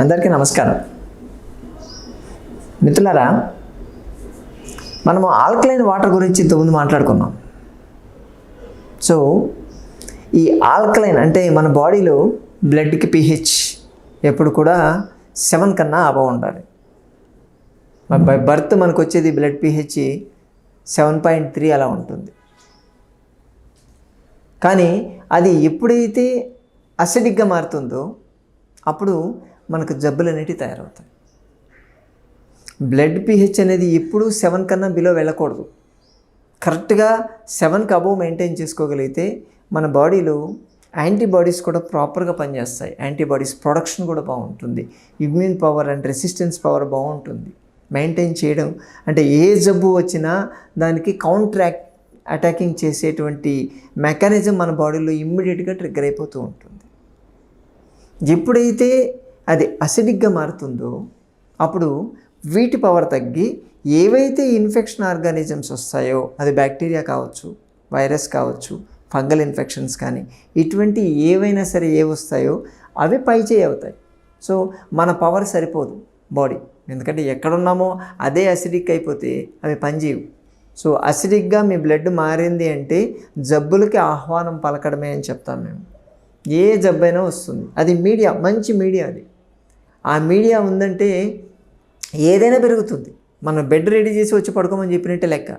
అందరికీ నమస్కారం. మిత్రులారా మనము ఆల్కలైన్ వాటర్ గురించి ఇంతకుముందు మాట్లాడుకున్నాం. సో ఈ ఆల్కలైన్ అంటే మన బాడీలో బ్లడ్కి పిహెచ్ ఎప్పుడు కూడా సెవెన్ కన్నా అబవ్ ఉండాలి. బై బర్త్ మనకు వచ్చేది blood pH seven point three అలా ఉంటుంది. కానీ అది ఎప్పుడైతే అసిడిక్గా మారుతుందో అప్పుడు మనకు జబ్బులు అనేటివి తయారవుతాయి. బ్లడ్ పిహెచ్ అనేది ఎప్పుడు సెవెన్ కన్నా బిలో వెళ్ళకూడదు. కరెక్ట్గా సెవెన్కి అబోవ్ మెయింటైన్ చేసుకోగలిగితే మన బాడీలో యాంటీబాడీస్ కూడా ప్రాపర్గా పనిచేస్తాయి. యాంటీబాడీస్ ప్రొడక్షన్ కూడా బాగుంటుంది. Immune power and resistance power బాగుంటుంది. మెయింటైన్ చేయడం అంటే ఏ జబ్బు వచ్చినా దానికి కౌంట్రాక్ట్ అటాకింగ్ చేసేటువంటి మెకానిజం మన బాడీలో ఇమ్మీడియట్గా ట్రిగ్గర్ అయిపోతూ ఉంటుంది. ఎప్పుడైతే అది అసిడిక్గా మారుతుందో అప్పుడు వీటి పవర్ తగ్గి ఏవైతే ఇన్ఫెక్షన్ ఆర్గానిజమ్స్ వస్తాయో అది బ్యాక్టీరియా కావచ్చు వైరస్ కావచ్చు ఫంగల్ ఇన్ఫెక్షన్స్ కానీ ఇటువంటి ఏవైనా సరే ఏ వస్తాయో అవి పైచేయి అవుతాయి. సో మన పవర్ సరిపోదు బాడీ. ఎందుకంటే ఎక్కడున్నామో అదే అసిడిక్ అయిపోతే అవి పనిచేయవు సో అసిడిక్గా మీ బ్లడ్ మారింది అంటే జబ్బులకి ఆహ్వానం పలకడమే అని చెప్తాం మేము. ఏ జబ్బైనా వస్తుంది. అది మీడియా మంచి మీడియా అది. ఆ మీడియా ఉందంటే ఏదైనా పెరుగుతుంది. మనం బెడ్ రెడీ చేసి వచ్చి పడుకోమని చెప్పినట్టే లెక్క.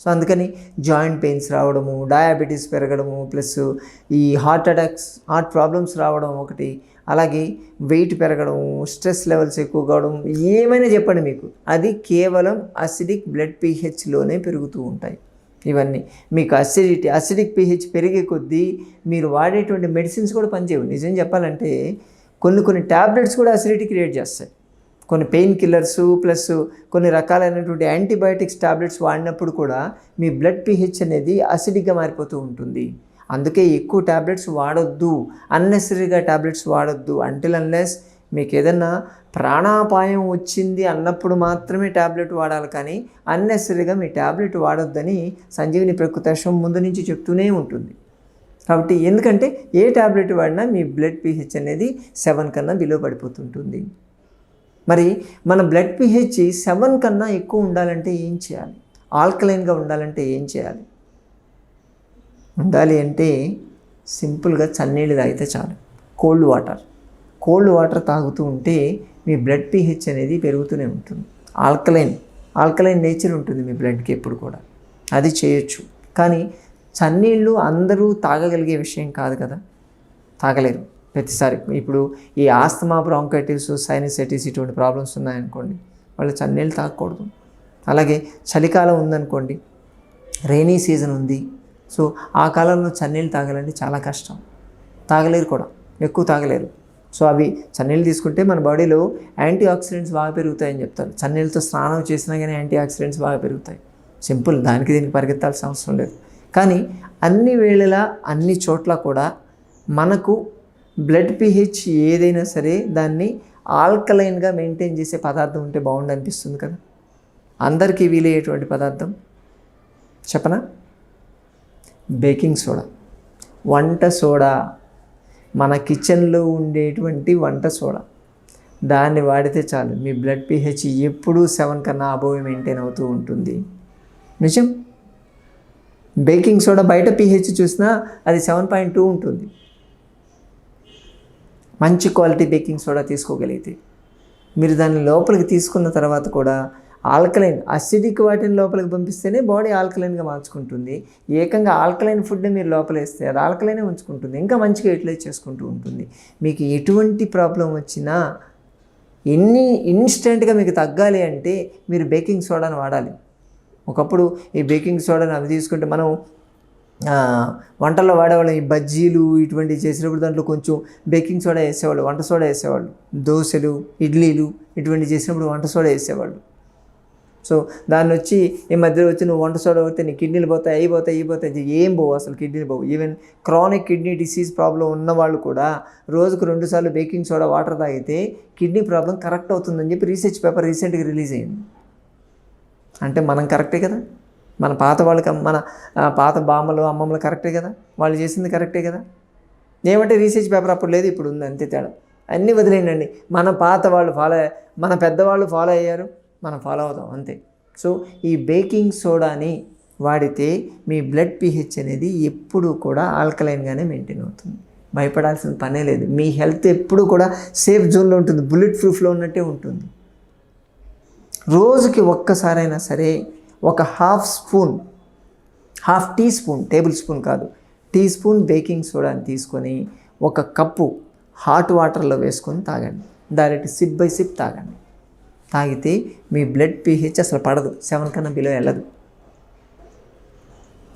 సో అందుకని జాయింట్ పెయిన్స్ రావడము డయాబెటీస్ పెరగడము ప్లస్ ఈ హార్ట్ అటాక్స్ హార్ట్ ప్రాబ్లమ్స్ రావడం ఒకటి అలాగే వెయిట్ పెరగడం స్ట్రెస్ లెవెల్స్ ఎక్కువ కావడం ఏమైనా చెప్పండి మీకు. అది కేవలం అసిడిక్ బ్లడ్ పీహెచ్లోనే పెరుగుతూ ఉంటాయి. ఇవన్నీ మీకు అసిడిటీ అసిడిక్ పీహెచ్ పెరిగే కొద్దీ మీరు వాడేటువంటి మెడిసిన్స్ కూడా పనిచేయవు. నిజం చెప్పాలంటే కొన్ని కొన్ని ట్యాబ్లెట్స్ కూడా అసిడిటీ క్రియేట్ చేస్తాయి. కొన్ని పెయిన్ కిల్లర్స్ ప్లస్ కొన్ని రకాలైనటువంటి యాంటీబయాటిక్స్ టాబ్లెట్స్ వాడినప్పుడు కూడా మీ బ్లడ్ పీహెచ్ అనేది అసిడిక్గా మారిపోతూ ఉంటుంది. అందుకే ఎక్కువ టాబ్లెట్స్ వాడొద్దు. అన్నెసరీగా టాబ్లెట్స్ వాడొద్దు. అంటిల్ అన్లెస్ మీకు ఏదన్నా ప్రాణాపాయం వచ్చింది అన్నప్పుడు మాత్రమే ట్యాబ్లెట్ వాడాలి కానీ అన్నెసరీగా మీ ట్యాబ్లెట్ వాడొద్దని సంజీవిని ప్రకృతాశ్వం ముందు నుంచి చెప్తూనే ఉంటుంది. కాబట్టి ఎందుకంటే ఏ ట్యాబ్లెట్ వాడినా మీ బ్లడ్ పిహెచ్ అనేది సెవెన్ కన్నా బిలో పడిపోతుంటుంది. మరి మన బ్లడ్ పిహెచ్ సెవెన్ కన్నా ఎక్కువ ఉండాలంటే ఏం చేయాలి? ఆల్కలైన్గా ఉండాలంటే ఏం చేయాలి? ఉండాలి అంటే సింపుల్గా చన్నీళ్ళు తాగితే చాలు. Cold water. కోల్డ్ వాటర్ తాగుతూ ఉంటే మీ బ్లడ్ పిహెచ్ అనేది పెరుగుతూనే ఉంటుంది. ఆల్కలైన్. ఆల్కలైన్ నేచర్ ఉంటుంది మీ బ్లడ్కి ఎప్పుడు కూడా. అది చేయొచ్చు. కానీ చన్నీళ్ళు అందరూ తాగగలిగే విషయం కాదు కదా. తాగలేరు ప్రతిసారి ఇప్పుడు ఈ ఆస్తమా బ్రాంకైటిస్ సైనసైటిస్ ఇటువంటి ప్రాబ్లమ్స్ ఉన్నాయనుకోండి వాళ్ళు చన్నీళ్ళు తాగకూడదు. అలాగే చలికాలం ఉందనుకోండి రైనీ సీజన్ ఉంది. సో ఆ కాలంలో చన్నీళ్ళు తాగాలంటే చాలా కష్టం. తాగలేరు కూడా. ఎక్కువ తాగలేరు. సో అవి చన్నీళ్ళు తీసుకుంటే మన బాడీలో యాంటీ ఆక్సిడెంట్స్ బాగా పెరుగుతాయని చెప్తారు. చన్నీళ్ళతో స్నానం చేసినా కానీ యాంటీ ఆక్సిడెంట్స్ బాగా పెరుగుతాయి. సింపుల్. దానికి దీనికి పరిగెత్తాల్సిన అవసరం లేదు. కానీ అన్ని వేళలా అన్ని చోట్ల కూడా మనకు బ్లడ్ పిహెచ్ ఏదైనా సరే దాన్ని ఆల్కలైన్గా మెయింటైన్ చేసే పదార్థం ఉంటే బాగుండు అనిపిస్తుంది కదా. అందరికీ వీలయ్యేటువంటి పదార్థం చెప్పనా? Baking soda. వంట సోడా. మన కిచెన్లో ఉండేటువంటి వంట సోడా. దాన్ని వాడితే చాలు. మీ బ్లడ్ పిహెచ్ ఎప్పుడూ సెవెన్ కన్నా అబోవ్ మెయింటైన్ అవుతూ ఉంటుంది. నిజం? బేకింగ్ సోడా బయట పిహెచ్ చూసినా అది సెవెన్ పాయింట్ టూ ఉంటుంది. మంచి క్వాలిటీ బేకింగ్ సోడా తీసుకోగలిగితే మీరు దాన్ని లోపలికి తీసుకున్న తర్వాత కూడా ఆల్కలైన్ అసిడిక్ వాటిని లోపలికి పంపిస్తేనే బాడీ ఆల్కలైన్గా మార్చుకుంటుంది. ఏకంగా ఆల్కలైన్ ఫుడ్ని మీరు లోపలేస్తే అది ఆల్కలైనే ఉంచుకుంటుంది. ఇంకా మంచిగా యూటిలైజ్ చేసుకుంటూ ఉంటుంది. మీకు ఎటువంటి ప్రాబ్లం వచ్చినా ఎన్ని ఇన్స్టెంట్గా మీకు తగ్గాలి అంటే మీరు బేకింగ్ సోడాను వాడాలి. ఒకప్పుడు ఈ బేకింగ్ సోడాని అవి తీసుకుంటే మనం వంటల్లో వాడేవాళ్ళం. ఈ బజ్జీలు ఇటువంటివి చేసినప్పుడు దాంట్లో కొంచెం బేకింగ్ సోడా వేసేవాళ్ళు వంట సోడా వేసేవాళ్ళు. దోశలు ఇడ్లీలు ఇటువంటి చేసినప్పుడు వంట సోడా వేసేవాళ్ళు. సో దాన్ని వచ్చి ఈ మధ్యలో వచ్చి నువ్వు వంట సోడా పడితే నీ కిడ్నీలు పోతాయి అవి పోతాయి ఇవి పోతాయి. ఏం పోవు అసలు కిడ్నీలు పోవు. Even chronic kidney disease problem ఉన్న వాళ్ళు కూడా రోజుకు రెండుసార్లు బేకింగ్ సోడా వాటర్ తాగితే కిడ్నీ ప్రాబ్లం కరెక్ట్ అవుతుందని చెప్పి రీసెర్చ్ పేపర్ రీసెంట్గా రిలీజ్ అయింది. అంటే మనం కరెక్టే కదా? మన పాత వాళ్ళకి మన పాత బామ్మలు అమ్మమ్మలు కరెక్టే కదా? వాళ్ళు చేసింది కరెక్టే కదా? ఏమంటే రీసెర్చ్ పేపర్ అప్పుడు లేదు ఇప్పుడు ఉంది అంతే తేడా. అన్నీ వదిలేయండి. మన పాత వాళ్ళు ఫాలో మన పెద్దవాళ్ళు ఫాలో అయ్యారు మనం ఫాలో అవుతాం అంతే. సో ఈ బేకింగ్ సోడాని వాడితే మీ బ్లడ్ పిహెచ్ అనేది ఎప్పుడూ కూడా ఆల్కలైన్గానే మెయింటైన్ అవుతుంది. భయపడాల్సిన పనే లేదు. మీ హెల్త్ ఎప్పుడు కూడా సేఫ్ జోన్లో ఉంటుంది. బుల్లెట్ ప్రూఫ్లో ఉన్నట్టే ఉంటుంది. రోజుకి ఒక్కసారైనా సరే ఒక half spoon half tea spoon table spoon కాదు టీ స్పూన్ బేకింగ్ సోడాని తీసుకొని ఒక కప్పు హాట్ వాటర్లో వేసుకొని తాగండి. డైరెక్ట్ సిప్ బై సిప్ తాగండి. తాగితే మీ బ్లడ్ పిహెచ్ అసలు పడదు సెవెన్ కన్నా బిలో వెళ్ళదు.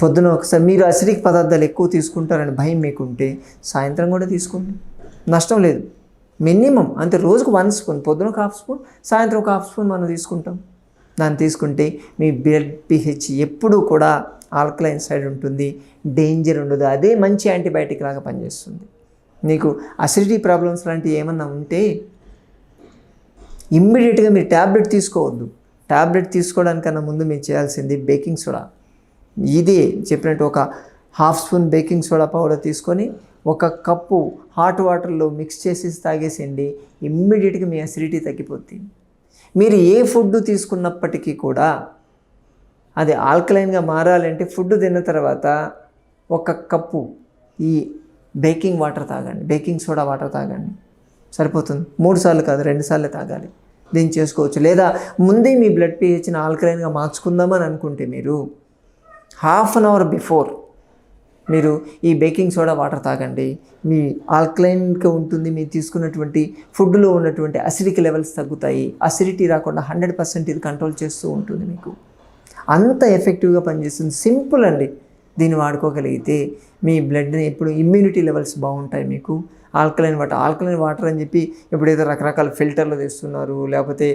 పొద్దున ఒకసారి మీరు అసిడిక్ పదార్థాలు ఎక్కువ తీసుకుంటారని భయం మీకుంటే సాయంత్రం కూడా తీసుకోండి. నష్టం లేదు. మినిమం అంటే రోజుకు వన్ స్పూన్ పొద్దున ఒక హాఫ్ స్పూన్ సాయంత్రం ఒక హాఫ్ స్పూన్ మనం తీసుకుంటాం. దాన్ని తీసుకుంటే మీ బ్లడ్ పిహెచ్ ఎప్పుడూ కూడా ఆల్కలైన్ సైడ్ ఉంటుంది డేంజర్ ఉండదు అదే మంచి యాంటీబయాటిక్ లాగా పనిచేస్తుంది. మీకు అసిడిటీ ప్రాబ్లమ్స్ లాంటివి ఏమన్నా ఉంటే ఇమ్మీడియట్గా మీరు ట్యాబ్లెట్ తీసుకోవద్దు. ట్యాబ్లెట్ తీసుకోవడానికన్నా ముందు మీరు చేయాల్సింది బేకింగ్ సోడా. ఇదే చెప్పినట్టు ఒక half spoon baking soda powder తీసుకొని ఒక కప్పు హాట్ వాటర్లో మిక్స్ చేసి తాగేసండి ఇమ్మీడియట్గా మీ అసిడిటీ తగ్గిపోద్ది. మీరు ఏ ఫుడ్ తీసుకున్నప్పటికీ కూడా అది ఆల్కలైన్గా మారాలంటే ఫుడ్ తిన్న తర్వాత ఒక కప్పు ఈ బేకింగ్ వాటర్ తాగండి. బేకింగ్ సోడా వాటర్ తాగండి. సరిపోతుంది. మూడు సార్లు కాదు రెండు సార్లు తాగాలి. దీన్ని చేసుకోవచ్చు. లేదా ముందే మీ బ్లడ్ పిహెచ్ని ఆల్కలైన్గా మార్చుకుందామని అనుకుంటే మీరు హాఫ్ అన్ అవర్ బిఫోర్ మీరు ఈ బేకింగ్ సోడా వాటర్ తాగండి. మీ ఆల్కలైన్గా ఉంటుంది మీరు తీసుకున్నటువంటి ఫుడ్లో ఉన్నటువంటి అసిడిక్ లెవెల్స్ తగ్గుతాయి. అసిడిటీ రాకుండా హండ్రెడ్ పర్సెంట్ ఇది కంట్రోల్ చేస్తూ ఉంటుంది మీకు. అంత ఎఫెక్టివ్గా పనిచేస్తుంది. సింపుల్ అండి. దీన్ని వాడుకోగలిగితే మీ బ్లడ్ని ఎప్పుడు ఇమ్యూనిటీ లెవెల్స్ బాగుంటాయి మీకు. ఆల్కలైన్ వాటర్ ఆల్కలైన్ వాటర్ అని చెప్పి ఎప్పుడైతే రకరకాల ఫిల్టర్లు తెస్తున్నారు లేకపోతే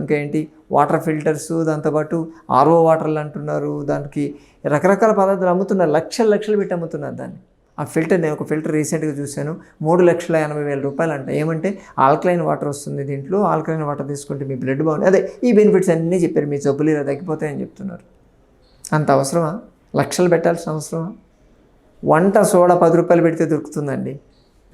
ఇంకేంటి వాటర్ ఫిల్టర్స్ దాంతోపాటు ఆర్ఓ వాటర్లు అంటున్నారు దానికి రకరకాల పదార్థాలు అమ్ముతున్నారు లక్షలు లక్షలు పెట్టి అమ్ముతున్నారు దాన్ని. ఆ ఫిల్టర్ నేను ఒక ఫిల్టర్ రీసెంట్గా చూశాను మూడు లక్షల ఎనభై వేల రూపాయలు అంట. ఏమంటే ఆల్కలైన్ వాటర్ వస్తుంది దీంట్లో ఆల్కలైన్ వాటర్ తీసుకుంటే మీ బ్లడ్ బాగుంది అదే ఈ బెనిఫిట్స్ అన్నీ చెప్పారు మీ జబ్బులు ఇలా తగ్గిపోతాయని చెప్తున్నారు. అంత అవసరమా? లక్షలు పెట్టాల్సిన అవసరమా? వంట సోడా పది రూపాయలు పెడితే దొరుకుతుందండి.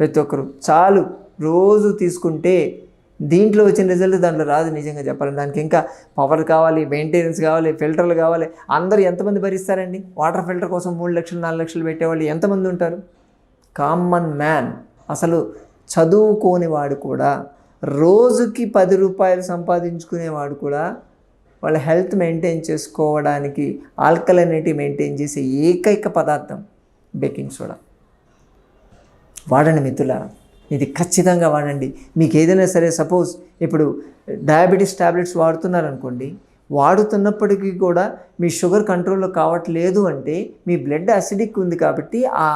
ప్రతి ఒక్కరు. చాలు. రోజు తీసుకుంటే దీంట్లో వచ్చిన రిజల్ట్ దాంట్లో రాదు నిజంగా చెప్పాలి దానికి ఇంకా పవర్ కావాలి మెయింటెనెన్స్ కావాలి ఫిల్టర్లు కావాలి. అందరూ ఎంతమంది భరిస్తారండి? వాటర్ ఫిల్టర్ కోసం మూడు లక్షలు నాలుగు లక్షలు పెట్టేవాళ్ళు ఎంతమంది ఉంటారు? Common man. అసలు చదువుకోని వాడు కూడా రోజుకి పది రూపాయలు సంపాదించుకునేవాడు కూడా వాళ్ళ హెల్త్ మెయింటైన్ చేసుకోవడానికి ఆల్కలైనిటీ మెయింటైన్ చేసే ఏకైక పదార్థం బేకింగ్ సోడా. వాడండి మిత్రులారా. ఇది ఖచ్చితంగా వాడండి. మీకు ఏదైనా సరే సపోజ్ ఇప్పుడు డయాబెటీస్ టాబ్లెట్స్ వాడుతున్నారనుకోండి వాడుతున్నప్పటికీ కూడా మీ షుగర్ కంట్రోల్లో కావట్లేదు అంటే మీ బ్లడ్ అసిడిక్ ఉంది కాబట్టి ఆ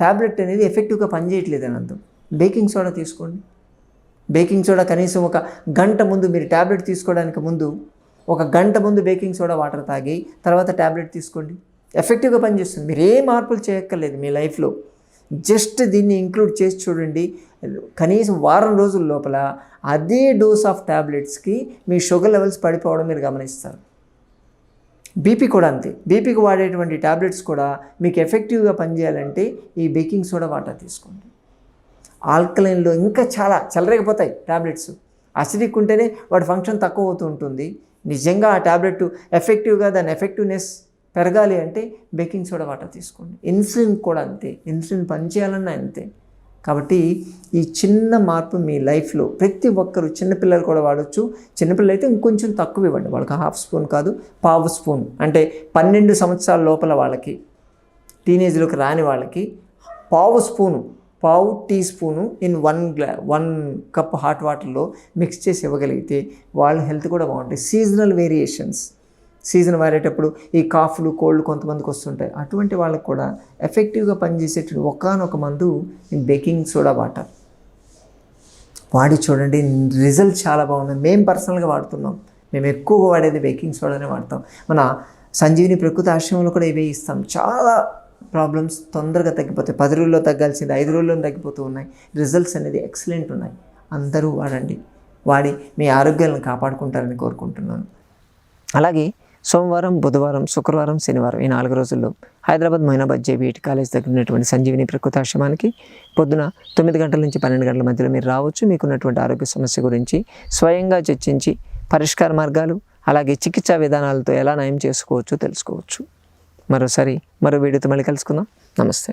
టాబ్లెట్ అనేది ఎఫెక్టివ్గా పనిచేయట్లేదు అని అర్థం. బేకింగ్ సోడా తీసుకోండి. బేకింగ్ సోడా కనీసం ఒక గంట ముందు మీరు ట్యాబ్లెట్ తీసుకోవడానికి ముందు ఒక గంట ముందు బేకింగ్ సోడా వాటర్ తాగి తర్వాత ట్యాబ్లెట్ తీసుకోండి. ఎఫెక్టివ్గా పనిచేస్తుంది. మీరు ఏ మార్పులు చేయక్కర్లేదు మీ లైఫ్లో. జస్ట్ దీన్ని ఇంక్లూడ్ చేసి చూడండి. కనీసం వారం రోజుల లోపల అదే డోస్ ఆఫ్ ట్యాబ్లెట్స్కి మీ షుగర్ లెవెల్స్ పడిపోవడం మీరు గమనిస్తారు. బీపీ కూడా అంతే. బీపీకి వాడేటువంటి ట్యాబ్లెట్స్ కూడా మీకు ఎఫెక్టివ్గా పనిచేయాలంటే ఈ బేకింగ్ సోడా వాటర్ తీసుకోండి. ఆల్కలైన్లో ఇంకా చాలా చెలరేగిపోతాయి ట్యాబ్లెట్స్ అసిడిక్ ఉంటేనే వాడి ఫంక్షన్ తక్కువ అవుతూ ఉంటుంది. నిజంగా ఆ ట్యాబ్లెట్ ఎఫెక్టివ్గా దాని ఎఫెక్టివ్నెస్ పెరగాలి అంటే బేకింగ్ సోడా వాటర్ తీసుకోండి. ఇన్సులిన్ కూడా అంతే. ఇన్సులిన్ పనిచేయాలన్నా అంతే. కాబట్టి ఈ చిన్న మార్పు మీ లైఫ్లో ప్రతి ఒక్కరు చిన్నపిల్లలు కూడా వాడచ్చు. చిన్నపిల్లలు అయితే ఇంకొంచెం తక్కువ ఇవ్వండి. వాళ్ళకి హాఫ్ స్పూన్ కాదు పావు స్పూన్. అంటే పన్నెండు సంవత్సరాల లోపల వాళ్ళకి టీనేజ్లోకి రాని వాళ్ళకి పావు స్పూను పావు tea spoon in one glass one cup hot వాటర్లో మిక్స్ చేసి ఇవ్వగలిగితే వాళ్ళ హెల్త్ కూడా బాగుంటుంది. Seasonal variations. సీజన్ మారేటప్పుడు ఈ కాఫ్లు కోల్డ్ కొంతమందికి వస్తుంటాయి. అటువంటి వాళ్ళకి కూడా ఎఫెక్టివ్గా పనిచేసేటువంటి ఒకనొక మందు బేకింగ్ సోడా వాటర్. వాడి చూడండి రిజల్ట్ చాలా బాగుంది. మేము పర్సనల్గా వాడుతున్నాం. మేము ఎక్కువగా వాడేది బేకింగ్ సోడానే వాడతాం. మన సంజీవిని ప్రకృతి ఆశ్రమంలో కూడా ఇవే ఇస్తాం. చాలా ప్రాబ్లమ్స్ తొందరగా తగ్గిపోతాయి. పది రోజుల్లో తగ్గాల్సింది ఐదు రోజుల్లో తగ్గిపోతూ ఉన్నాయి. రిజల్ట్స్ అనేది ఎక్సలెంట్ ఉన్నాయి. అందరూ వాడండి. వాడి మీ ఆరోగ్యాలను కాపాడుకుంటారని కోరుకుంటున్నాను. అలాగే సోమవారం బుధవారం శుక్రవారం శనివారం ఈ నాలుగు రోజుల్లో హైదరాబాద్ మైనాబాద్ జేబీఈటి కాలేజ్ దగ్గర ఉన్నటువంటి సంజీవిని ప్రకృతాశ్రమానికి పొద్దున తొమ్మిది గంటల నుంచి పన్నెండు గంటల మధ్యలో మీరు రావచ్చు. మీకున్నటువంటి ఆరోగ్య సమస్య గురించి స్వయంగా చర్చించి పరిష్కార మార్గాలు అలాగే చికిత్సా విధానాలతో ఎలా నయం చేసుకోవచ్చో తెలుసుకోవచ్చు. మరోసారి మరో వీడియోతో మళ్ళీ కలుసుకుందాం. నమస్తే.